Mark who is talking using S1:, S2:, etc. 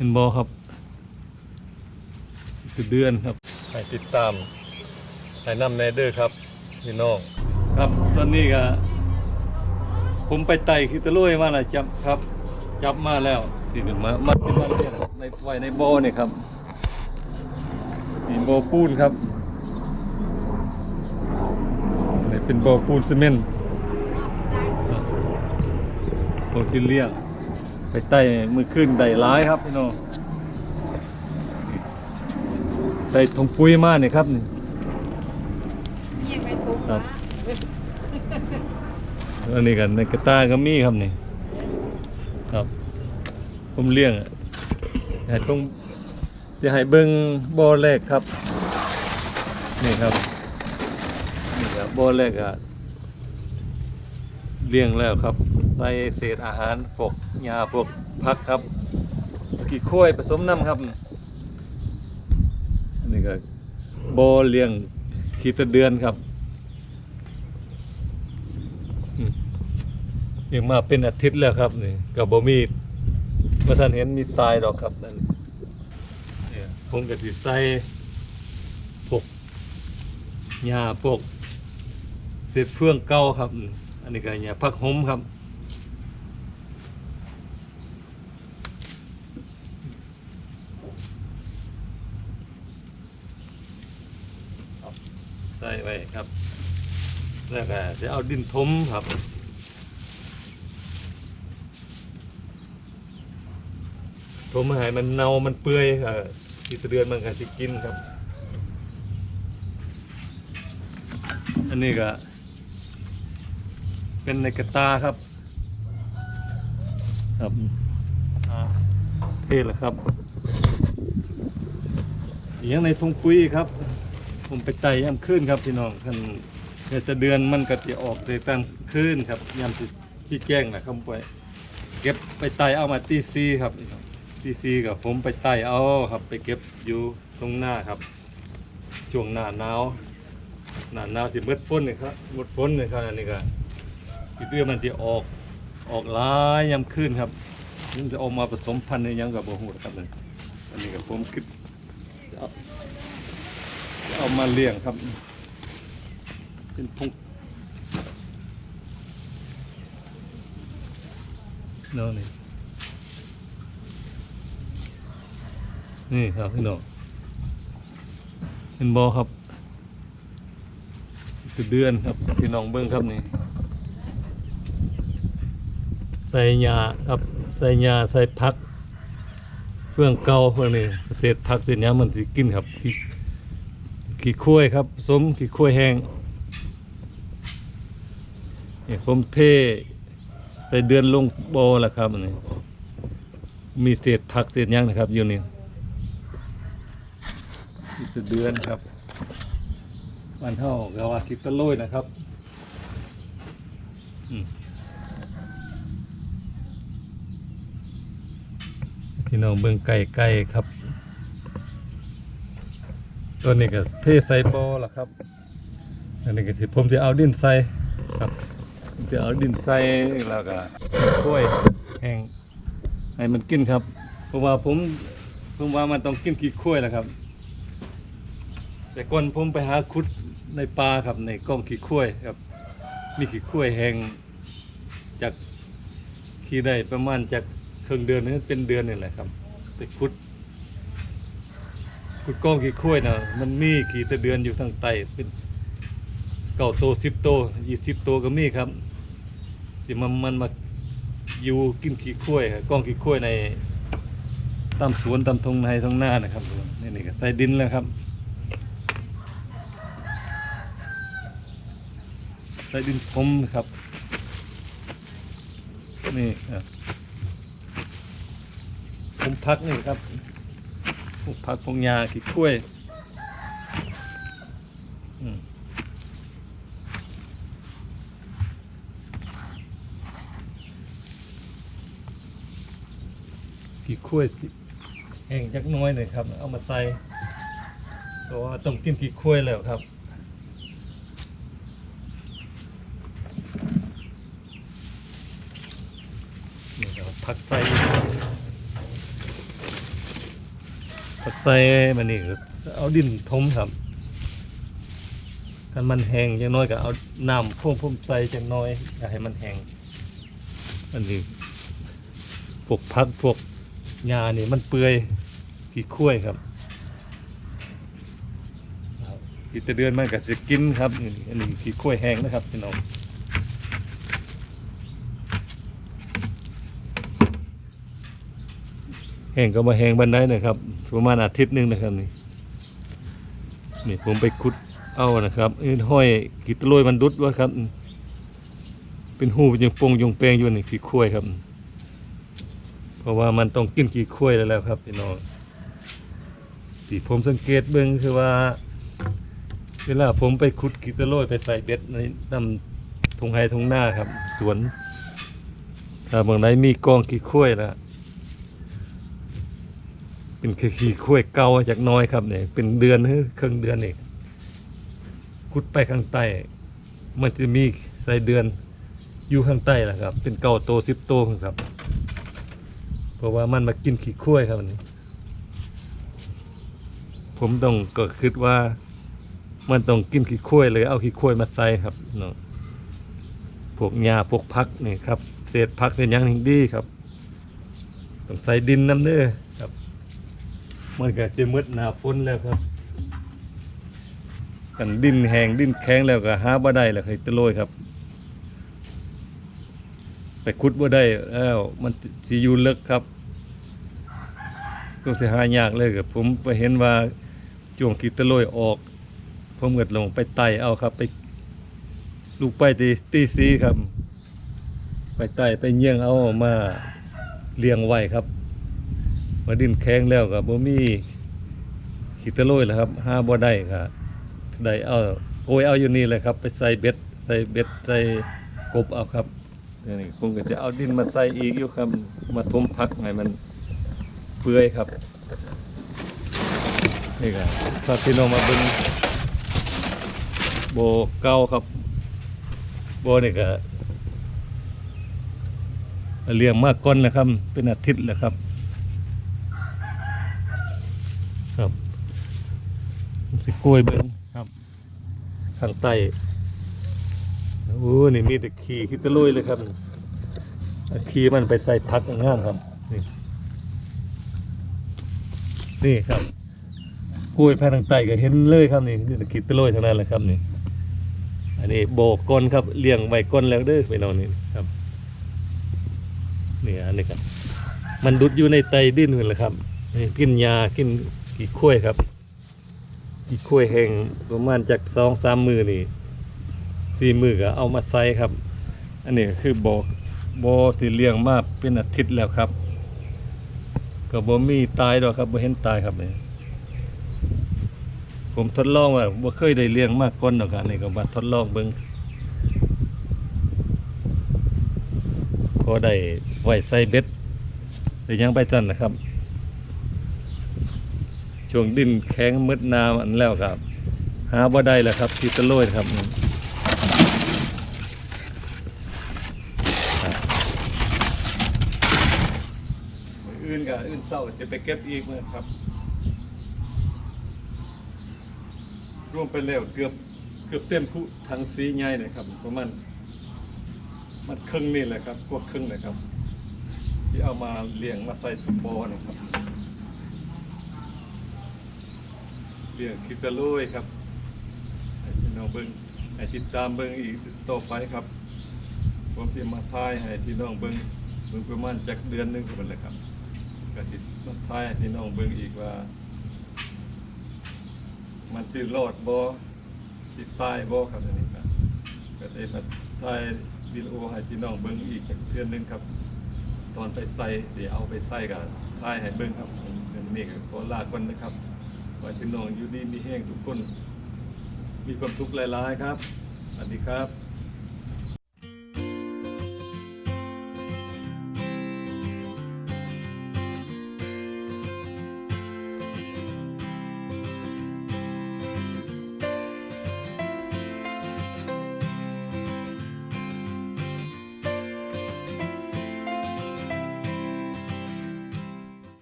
S1: เป็นบอครับคือเดือนครับให้ติดตามให้นำแนเดอร์ครับพี่น้องครับตอนนี้ก็ผมไปไต่คิตาลุยมาแล้วจับครับ จับมาแล้วที่หนึ่งมามาที่มันเนี่ยในไว้ในบ่อเนี่ยครับนี่บ่อปูนครับนี่เป็นบ่อปูนซีเมนต์บ่อที่เลี้ยง ไปไต่มือขึ้นได้ร้ายครับพี่น้องได้ทงปุ้ยมาเนี่ยครับนี่
S2: เงียบไปทุก
S1: ครับอันนี้กันในกระตาก็มีครับนี่ครับผมเลี้ยงอะให้ต้องจะให้เบิ้งบ่อแรกครับ นี่ครับนี่ครับบ่อแรกอะ เลี้ยงแล้วครับใส่เศษอาหารพวกหญ้าพวกผักครับกี่ข้วยผสมน้ำครับอันนี้ก็โบเลี้ยงขีตะเดือนครับอืมยังมาเป็นอาทิตย์แล้วครับนี่ก็บ่มีเมื่อท่านเห็นมีตายดอกครับนั่นเนี่ยผมก็สิใส่พวกหญ้าพวกเศษเฟืองเก่าครับ อันนี้ก็หญ้าผักหอมครับใส่ไว้ครับ แล้วก็จะเอาดินทมครับทมให้มันเนามันเปื่อยเอ่อที่เดือนมันก็จะกินครับ อันนี้ก็ เป็นในกระตาครับ ครับเทศแล้วครับอย่างในทงปุ้ยครับ ผมไปไต่ยามขึ้นครับพี่น้องคันเดือนจะเดือนมันก็จะออกในตามขึ้นครับยามที่แจ้งนะครับไปเก็บไปไต่เอามาตีซีครับตีซีกับผมไปไต่เอาครับ ไปเก็บอยู่ตรงหน้าครับช่วงหน้าหนาวหน้าหนาวสิมืดฝนเลยครับมืดฝนเลยครับอันนี้ก็ ที่เดือมันจะออกออกหลายยามขึ้นครับมันจะออกมาผสมพันธุ์ในยังกับโบหูครับนั่อันนี้ก็ผมคิดจะเอาเอามาเลี้ยงครับ เป็นพงเนาะนี่นี่ครับพี่น้องเห็นบอครับคือเดือนครับพี่น้องเบิ้งครับนี่ ใส่ยาครับใส่ยาใส่พักเฟื่องเกาเฟื่อนี้เศษพักเศษหยามันสิกินครับที่ขี้ข้วยครับสมขี้ข้วยแห้งนี่ผมเทใส่เดือนลงโบแล้วครับอันนี้มีเศษผักเศษหยังนะครับอยู่นี่มีเศษเดือนครับมันเท่ากับว่าคิดตะโลยนะครับ อืม พี่น้องเบิ่งไก่ไก่ครับ ตัวนี้ก็เทใส่บอละครับ อันนี้ก็สิผมจะเอาดินใส่ครับจะเอาดินใส่แล้วก็กล้วยแห้งให้มันกินครับเพราะว่าผมผมว่ามันต้องกินขี้ข้วยแหละครับ แต่ก่อนผมไปหาคุดในป่าครับในกล้องขี้ข้วยครับ มีขี้ข้วยแห้งจากขี้ได้ประมาณจาก ครึ่งเดือนนึงเป็นเดือนนี่แหละครับไปคุดกุดก้องขี้ข้วยนะมันมีขี่ตะเดือนอยู่ทางใต้เป็นเก้าโตสิบโตยี่สิบโตก็มีครับที่มันมันมาอยู่กินขี้ข้วยก้องขี้ข้วยในตามสวนตามทงในทงหน้านะครับนี่นี่ก็ใส่ดินแล้วครับใส่ดินผมครับนี่ครับ ผมพักนี่ครับพวกผักพวกยาขี้ข้วยอืมขี้ข้วยสิแห้งจักน้อยหน่อยครับ เอามาใส่เพราะว่าต้องกินขี้ข้วยแล้วครับนี่เราผักใส่ ก็ใส่มันนี่เอาดินทมครับถ้ามันแห้งจังน้อยก็เอาน้ำพ่วงๆใส่จังน้อยอย่าให้มันแห้งอันนี้พวกพักพวกหญ้านี่มันเปื่อยที่คุ้ยครับอีกแต่เดือนมันก็จะกินครับอันนี้ที่คุ้ยแห้งนะครับพี่น้อง แห้งก็มาแห้งบันไดนะครับ ประมาณอาทิตย์หนึงนะครับนี่นี่ผมไปขุดเอานะครับนี่ห้อยกิตโรยมันดุดว่าครับ เป็นหูเป็นยังปงยงแปลงอยู่นี่ขี้ข้วยครับ เพราะว่ามันต้องกินขี้ข้วยแล้วแหล้วครับพี่น้องที่ผมสังเกตเบิ่งคือว่า เวลาผมไปขุดกิตโรยไปใส่เบ็ดในนำทงไฮทงหน้าครับ สวน ถ้าบางไหนมีกองขี้ข้วยแล้ว เป็นขี้ข้วยเก่าจากน้อยครับเนี่ยเป็นเดือนหรือครึ่งเดือนเองขุดไปข้างใต้ มันจะมีใส่เดือนอยู่ข้างใต้แหละครับ เป็นเก่าโตสิบโตครับ เพราะว่ามันมากินขี้ข้วยครับอันนี้ผมต้องก็คิดว่ามันต้องกินขี้ข้วยเลย เอาขี้ข้วยมาใส่ครับเนาะพวกหญ้าพวกพักนี่ครับ เศษพักเป็นย่างหนึ่งดีครับ ต้องใส่ดินน้ำเนื้อ มันก็จะมืดหนาฝนแล้วครับกันดินแห้งดินแข็งแล้วก็หาบ่ได้แล้วเคยตะโรยครับ ไปขุดบ่ได้แล้วมันสิอยู่ลึกครับก็สิหายากเลยครับผมไปเห็นว่าช่วงกีตะโรยออก ผมเกิดลงไปไต่เอาครับ ไปลูกไปตีตีซีครับ ไปไต่ไปเยี่ยงเอามาเลี้ยงไว้ครับ มาดินแข็งแล้วก็บ่มีขีตะโรยแล้วครับห้าบ่ได้ก็ได้เอาโกยเอาอยู่นี่เลยครับ ไปใส่เบ็ด ใส่เบ็ดใส่กบเอาครับนี่ผมก็จะเอาดินมาใส่อีกอยู่ครับ มาทมพักให้มันเปื่อยครับนี่ก็ถ้าพี่น้องมาเบิ่งโบเก่าครับ โบนี่ก็เลี้ยงมากก้อนแล้วครับ เป็นอาทิตย์แล้วครับผม สิกล้วยเบิ้งครับข้างใต้โอ้นี่มีแต่ขี่คิดตะลุยเลยครับเอาขี่มันไปใส่พักงามครับนี่นี่ครับกล้วยภายทางใต้ก็เห็นเลยครับนี่นี่แต่ขีดตะลุยทั้งนั้นเลยครับนี่ อันนี้โบกก้นครับเลี้ยงไว้ก้นแล้วเด้อไปนอนนี่ครับนี่อันนี้ครับ มันดุดอยู่ในไตดินเลยครับนี่กินยากินกี่ข้วยครับ กี่ข้วยแห้งประมาณจากสองสามมือนี่สี่มือก็เอามาใส่ครับ อันนี้คือบอกบอที่เลี้ยงมาเป็นอาทิตย์แล้วครับก็บ่มีตายดอกครับบ่เห็นตายครับนี่ผมทดลองว่าบ่เคยได้เลี้ยงมากก้นดอกครับนี่ก็มาทดลองเบิ่งพอได้ไว้ใส่เบ็ดแต่ยังไปจันนะครับ ช่วงดินแข็งมืดน้ำอันแล้วครับ หาบ่ได้แล้วครับที่ตะโลยครับอื่นกับอื่นเศร้าจะไปเก็บอีกนะครับรวมไปแล้วเกือบเกือบเต็มคุทั้งสีใหญ่เลยครับประมาณมันครึ่งนี่แหละครับกว่าครึ่งเลยครับ ที่เอามาเลี้ยงมาใส่ถุงบอนะครับ เรื่องคิดตะลุยครับให้พี่น้องเบิ้งให้ติดตามเบิ้งอีกต่อไปครับผมจะมาทายให้พี่น้องเบิ้งเบิ้งประมาณจักเดือนหนึงกันเลยครับก็ติดมาทายให้พี่น้องเบิ้งอีกว่า มันสิรอดบ่สิตายบ่ครับอันนี้ครับก็ได้มาทายวิดีโอให้พี่น้องเบิ้งอีกจักเดือนหนึงครับ ตอนไปใส่เดี๋ยวเอาไปใส่กับทายให้เบิ้งครับเป็นนี่ก็ขอลาก่อนนะครับ ขอให้พี่น้องอยู่ดีมีแห้งทุกคน มีความทุกข์หลายๆครับ สวัสดีครับ